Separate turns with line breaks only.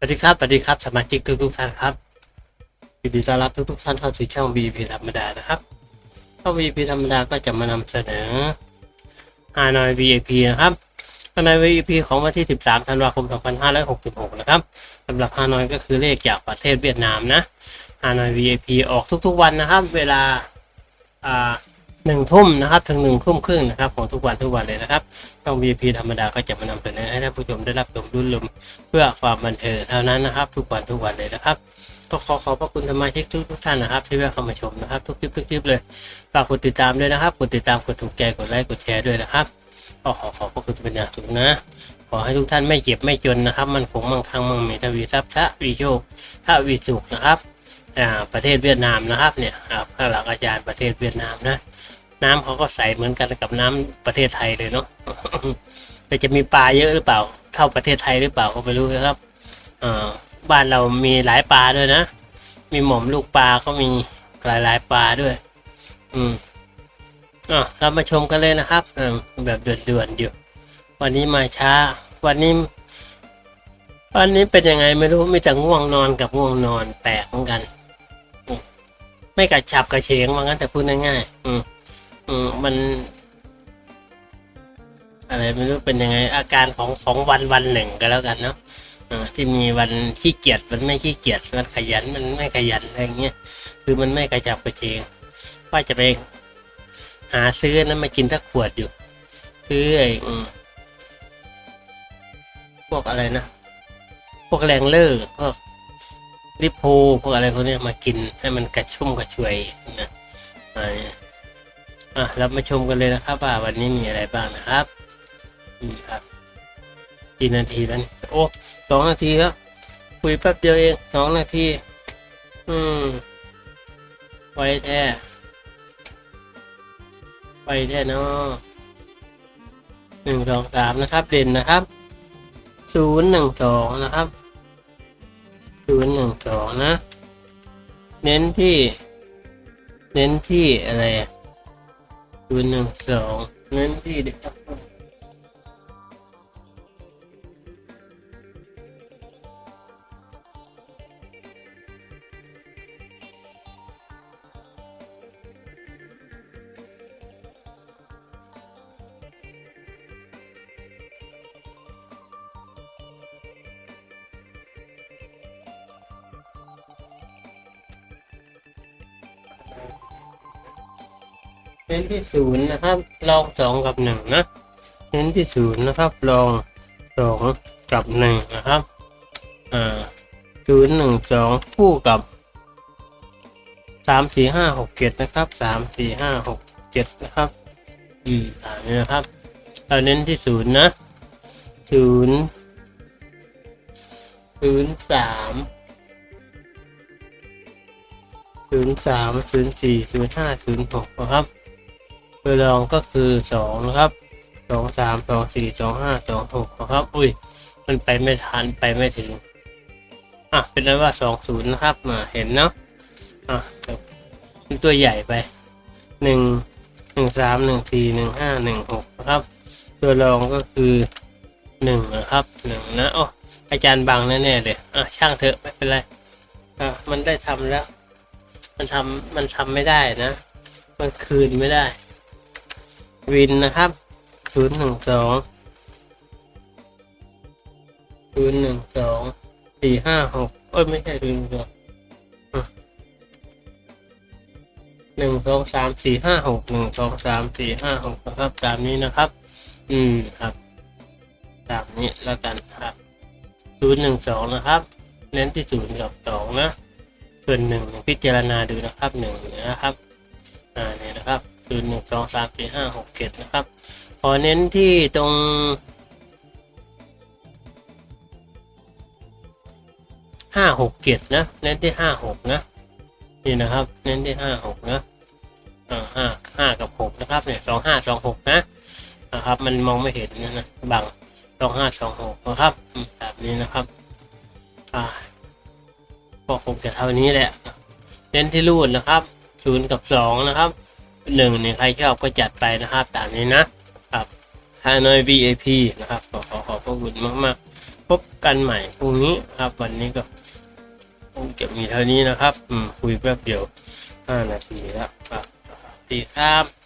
สวัสดีครับสวัสดีครับสมาชิกทุกทุกท่านครับยินดีต้อนรับทุกทุกๆท่านเข้าสู่ช่อง VP ธรรมดานะครับช่อง VP ธรรมดาก็จะมานำเสนอฮานอย VIP นะครับฮานอย VIP ของวันที่ 13 ธันวาคม 2566 นะครับสำหรับฮานอยก็คือเลขจากประเทศเวียดนามนะฮานอย VIP ออกทุกๆวันนะครับ เวลาอ่า หนึ่งทุ่มนะครับถึงหนึ่งทุ่มครึ่งนะครับของทุกวันทุกวันเลยนะครับช่อง VIP ธรรมดาก็จะมานำเสนอให้ท่านผู้ชมได้รับชมรุ่นลมเพื่อความบันเทิงเท่านั้นนะครับ ทุกวันทุกวันเลยนะครับก็ขอขอบพระคุณสมาชิกทุกทุกท่านนะครับ ที่แวะเข้ามาชมนะครับ ทุกคลิปทุกคลิปเลยฝากกดติดตามด้วยนะครับกดติดตามกดถูกใจกดไลค์กดแชร์ด้วยนะครับก็ขอขอบพระคุณเป็นอย่างสูงนะ ขอให้ทุกท่านไม่เจ็บไม่จนนะครับ มันคงมั่งคั่งมั่งมีทวีทรัพย์ทะวีโชคทะวีสุขนะครับ ประเทศเวียดนามนะครับเนี่ยครับหลังอาจารย์ประเทศเวียดนามนะ น้ำเขาก็ใสเหมือนกันกับน้ำประเทศไทยเลยเนาะแต่จะมีปลาเยอะหรือเปล่าเท่าประเทศไทยหรือเปล่าก็ไม่รู้นะครับอ่าบ้านเรามีหลายปลาด้วยนะ มีหม่อมลูกปลาก็มีหลายหลายปลาด้วย อืมอะเรามาชมกันเลยนะครับแบบเด่วนๆอยู่ วันนี้มาช้า วันนี้วันนี้เป็นยังไงไม่รู้มีแต่ง่วงนอนกับง่วงนอนแปลกเหมือนกัน ไม่กระฉับกระเฉงว่างั้นแต่พูดง่ายๆอืมอืมมัน อะไรไม่รู้เป็นยังไง อาการของของวันวันหนึ่งก็แล้วกันเนาะที่มีวันขี้เกียจมันไม่ขี้เกียจมันขยันมันไม่ขยันอะไรเงี้ยคือมันไม่กระจับกระเจงว่าจะไปหาซื้อนั้นมากินสักขวดอยู่ซื้อไอ้พวกอะไรนะ พวกแรงเลอร์พวก ลิโพพวกอะไรพวกนี้มากินให้มันกระชุ่มกระชวยนะอะเรามาชมกันเลยนะครับว่าวันนี้มีอะไรบ้างนะครับนี่ครับกี่นาทีแล้วโอ้สองนาทีแล้วคุยแป๊บเดียวเองสองนาที อืมไวแท้ไวแท้เนาะหนึ่งสองสามนะครับ เด่นนะครับศูนย์หนึ่งสองนะครับ นย์หนึ่งสองนะ เน้นที่ เน้นที่อะไรศูนย์หนึ่งสองเน้นที่เด็กครับ เน้นที่ศูนย์นะครับ ลองสองกับหนึ่งนะเน้นที่ศูนย์นะครับ ลองสองกับหนึ่งนะครับอ่าศูนย์หนึ่งสองคู่กับสามสี่ห้าหกเจ็ดนะครับสามสี่ห้าหกเจ็ดนะครับอืมอ่านี่นะครับเราเน้นที่ศูนย์นะศูนย์ศูนย์สาม ศูนย์สามศูนย์สี่ศูนย์ห้าศูนย์หกนะครับตัวรองก็คือสองนะครับสองสามสองสี่สองห้าสองหกนะครับ อุ้ย มันไปไม่ทันไปไม่ถึง อะ เป็นนั้นว่าสองศูนย์นะครับ มาเห็นเนาะ อะเป็นตัวใหญ่ไปหนึ่งหนึ่งสามหนึ่งสี่หนึ่งห้าหนึ่งหกนะครับ ตัวรองก็คือหนึ่งนะครับหนึ่งนะโอ้อาจารย์บังแน่ๆเลยอะช่างเถอะไม่เป็นไร อะ มันได้ทำแล้ว มันทำมันทำไม่ได้นะ มันคืนไม่ได้ วินนะครับศูนย์หนึ่งสองศูนย์หนึ่งสองสี่ห้าหกเอ้ยไม่ใช่ศูนย์สองหนึ่งสองสามสี่ห้าหกหนึ่งสองสามสี่ห้าหกนะครับตามนี้นะครับ อืมครับตามนี้แล้วกันครับศูนย์หนึ่งสองนะครับ เน้นที่ศูนย์กับสองนะ ส่วนหนึ่งพิจารณาดูนะครับหนึ่งนะครับอ่าเนี่ยนะครับคือหนึ่งสองสามสี่ห้าหกเจ็ดนะครับขอเน้นที่ตรงห้าหกเจ็ดนะเน้นที่ห้าหกนะนี่นะครับ เน้นที่ห้าหกนะอ่าห้าห้ากับหกนะครับเนี่ยสองห้าสองหกนะนะครับ มันมองไม่เห็นนะนะบังสองห้าสองหกนะครับแบบนี้นะครับอ่า ก็คงจะเท่านี้แหละเน้นที่รูดนะครับศูนย์กับสองนะครับหนึ่งเนี่ยใครชอบก็จัดไปนะครับตามนี้นะครับฮานอย VIP นะครับขอขอขอบพระคุณมากๆ พบกันใหม่พรุ่งนี้ครับ วันนี้ก็คงจะมีเท่านี้นะครับ อืมคุยแป๊บเดียวห้านาทีแล้วครับสวัสดีครับ